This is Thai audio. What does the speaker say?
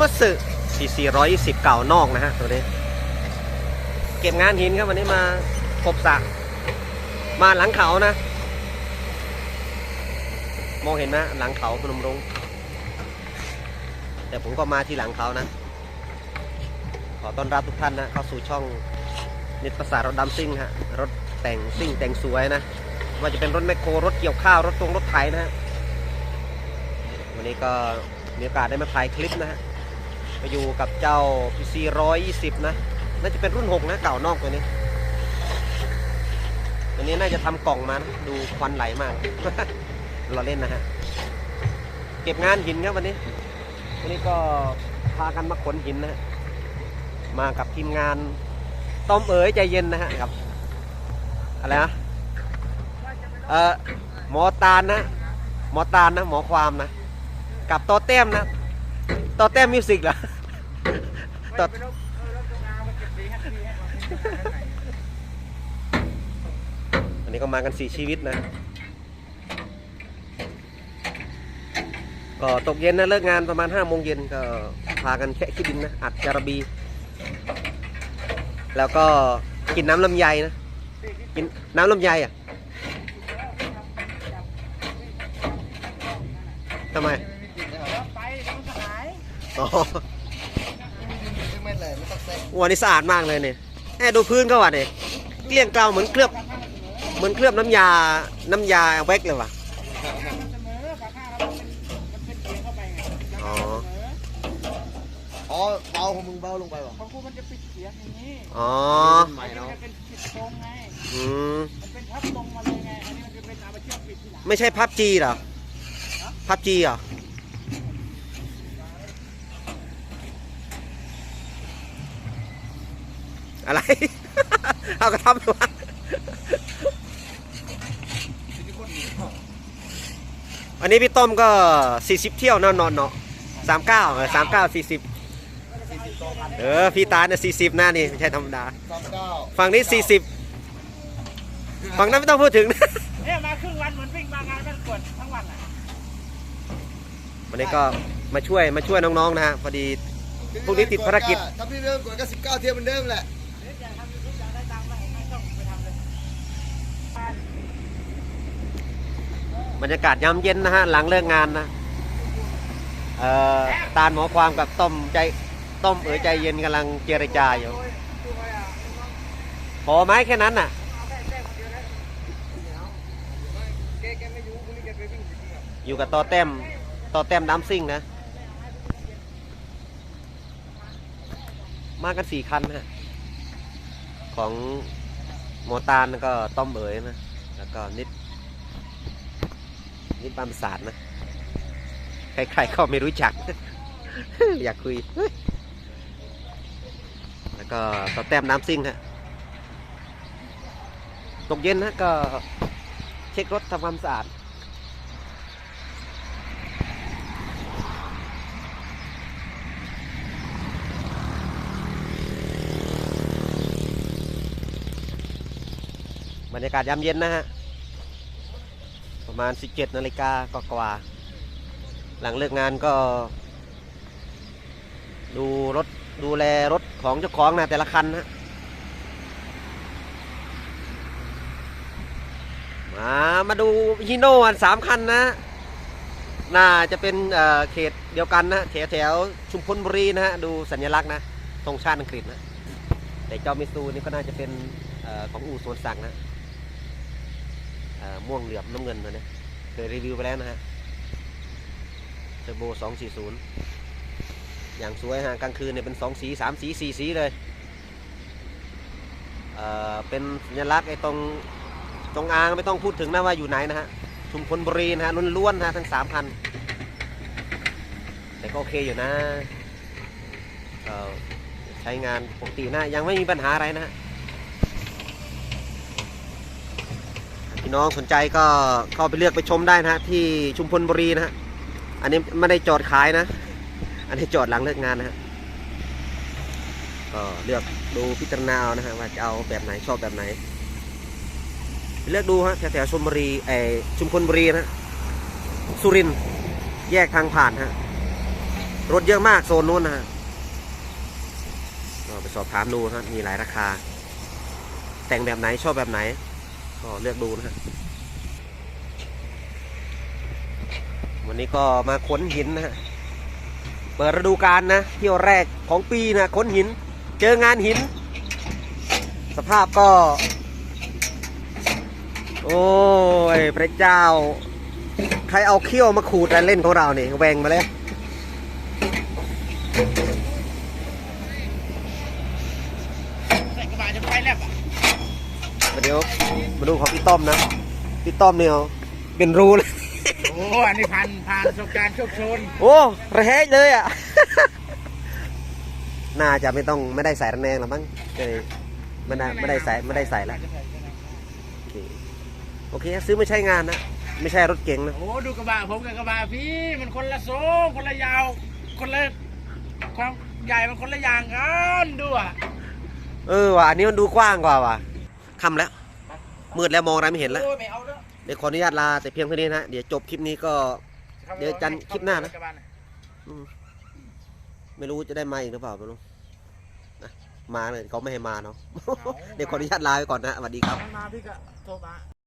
มัสึ4 420เก่านอกนะฮะตัวนี้ เก็บงานหินครับวันนี้มาครบสะมาหลังเขานะ มองเห็นนะหลังเขาพนมรุง้งแต่ผมก็มาที่หลังเขานะ ขอต้อนรับทุกท่านนะเข้าสู่ช่องนิตประสาทรถดำซิ่งฮะรถแต่งซิ่งแต่งสวยนะว่าจะเป็นรถแมคโครรถเกี่ยวข้าวรถตรงรถไถนะฮะวันนี้ก็มีโอกาสได้มาถ่ายคลิปนะฮะ มาอยู่กับเจ้า PC 120 นะ น่าจะเป็นรุ่น 6 นะเก่านอกตัวนี้ ตัวนี้น่าจะทำกล่องมานะดูควันไหลมาก เราเล่นนะฮะ เก็บงานหินครับวันนี้ วันนี้ก็พากันมาขนหินนะมากับทีมงานต้อมเอ๋ยใจเย็นนะฮะครับอะไรนะเออหมอตาลนะ หมอตาลนะ หมอความนะ กับโตเต้มนะ โตเต้มมิวสิกเหรอโตอันนี้ก็มากันสี่ชีวิตนะ ก็ตกเย็นนะเลิกงานประมาณห้าโมงเย็นก็พากันแค่ขี้ดินนะ อัดจาระบี แล้วก็กินน้ำลำไยนะ กินน้ำลำไยอะทำไมไปมันก็หาย อ๋อไม่เลยไม่ต้องเซ็ตวันนี้สะอาดมากเลยเนี่ยแอบดูพื้นเขาว่ะเนี่ยเกลี้ยงเกลาเหมือนเคลือบ เหมือนเคลือบน้ำยา น้ำยาแว็กเลยว่ะอ๋ออ๋อเบาของมึงเบาลงไปวะของกูมันจะปิดเสียงอย่างนี้อ๋อใหม่เนาะมันเป็นปิดตรงไง อืมมันเป็นทับตรงมาเลยไง อันนี้มันจะเป็นเอาไปเชื่อมปิดทีหลังไม่ใช่พับจีเหรอพับจีเหรอ อะไร เอากระทำมาวันนี้พี่ต้มก็ 40 เที่ยวเนอนนอนเนาะสามเก้าสามเก้าสี่สิบเออพี่ตาเนี่ยสี่สิบหน้านี่ไม่ใช่ธรรมดาสามเก้าฝั่งนี้สี่สิบฝั่งนั้นไม่ต้องพูดถึงนะเนี่ยมาครึ่งวันเหมือนวิ่งมางานมันกวดทั้งวันอะวันนี้ก็มาช่วยมาช่วยน้องๆนะฮะพอดีพรุ่งนี้ติดภารกิจถ้าพี่เริ่มกดก็สิบเก้าเที่ยวเหมือนเดิมแหละเดี๋ยว อยากทำยูทูบอยากได้ตังค์ไหมไม่ต้องไปทำเลยบรรยากาศยามเย็นนะฮะ หลังเลิกงานนะเอ่อตาลหมอความกับต้มใจต้มเอ๋ยใจเย็นกำลังเจรจาอยู่พอไหมแค่นั้นน่ะอยู่กับต่อแต้มต่อแต้มน้ำซิ่งนะ มากันสี่คันฮะ ของหมตาลก็ต้อมเอ๋ยนะ แล้วก็นิด นิดบามศาสตร์นะ ใครๆก็ไม่รู้จัก อยากคุย แล้วก็ต่อแต้มน้ำซิ่งฮะตกเย็นนะก็เช็ครถทำความสะอาด ยากาศยามเย็นนะฮะ ประมาณ 17นาฬิกากว่า หลังเลิกงานก็ ดูรถดูแลรถของเจ้าของนะแต่ละคันนะมามาดูฮีโน่อันสามคันนะ น่าจะเป็นเอ่อเขตเดียวกันนะแถวแถวชุมพลบุรีนะฮะ ดูสัญลักษณ์นะธงชาติอังกฤษนะ แต่เจ้ามิซูนี่ก็น่าจะเป็นเออของอู่สวนสังนะ ม่วงเหลือบน้ำเงินตัวนี้เคยรีวิวไปแล้วนะฮะเทอร์โบ 240 อย่างสวยฮะกลางคืนเนี่ยเป็นสองสีสามสีสี่สีเลยเอ่อเป็นสัญลักษณ์ไอ้ตรงตรงอ่างไม่ต้องพูดถึงนะว่าอยู่ไหนนะฮะชุมพลบุรีนะฮะล้วนๆนะทั้งสามพันแต่ก็โอเคอยู่นะใช้งานปกตินะ ยังไม่มีปัญหาอะไรนะฮะ พี่น้องสนใจก็เข้าไปเลือกไปชมได้นะฮะที่ชุมพลบุรีนะฮะอันนี้ไม่ได้จอดขายนะ อันนี้จอดหลังเลิกงานนะฮะก็เลือกดูพิจารณาเอานะฮะว่าจะเอาแบบไหนชอบแบบไหน เลือกดูฮะแถวๆชลบุรีไอชุมพลบุรีนะสุรินแยกทางผ่านฮะรถเยอะมากโซนนู้นนะฮะก็ไปสอบถามดูครับมีหลายราคา แต่งแบบไหนชอบแบบไหน ก็เลือกดูนะฮะวันนี้ก็มาขนหินนะฮะเปิดฤดูกาลนะเที่ยวแรกของปีนะขนหิน เจองานหิน สภาพก็ โอ้ยพระเจ้า ใครเอาเขี้ยวมาขูดอะไรเล่นของเราเนี่ยแหวงมาเลยใส่กระบะจะไปแลบอะ เดี๋ยวมาดูของพี่ต้อมนะ พี่ต้อมเนี่ยเป็นรูเลย โอ้อันนี้ผ่านผ่านประสบการณ์โชคโชนโอ้ระแหงเลยอะ น่าจะไม่ต้องไม่ได้ใส่ระแนงหรอมั้งเลยไม่ได้ไม่ได้ใส่ไม่ได้ใส่แล้วโอเคโอเคซื้อไม่ใช้งานนะไม่ใช่รถเก๋งนะโอ้ดูกระบะผมกับกระบะพี่มันคนละโซ่คนละยาว คนละความใหญ่มันคนละอย่างกันดูอะเออว่ะอันนี้มันดูกว้างกว่าว่ะ ค่ำแล้ว มืดแล้วมองอะไรไม่เห็นแล้ว เดี๋ยวขออนุญาตลาแต่เพียงเท่านี้นะ เดี๋ยวจบคลิปนี้ก็ เดี๋ยวจันทร์คลิปหน้านะไม่รู้จะได้มาอีกหรือเปล่าไม่รู้นะมาเลยเขาไม่ให้มาเนาะ เดี๋ยวขออนุญาตลาไปก่อนนะสวัสดีครับ มาพี่ก็โทรมา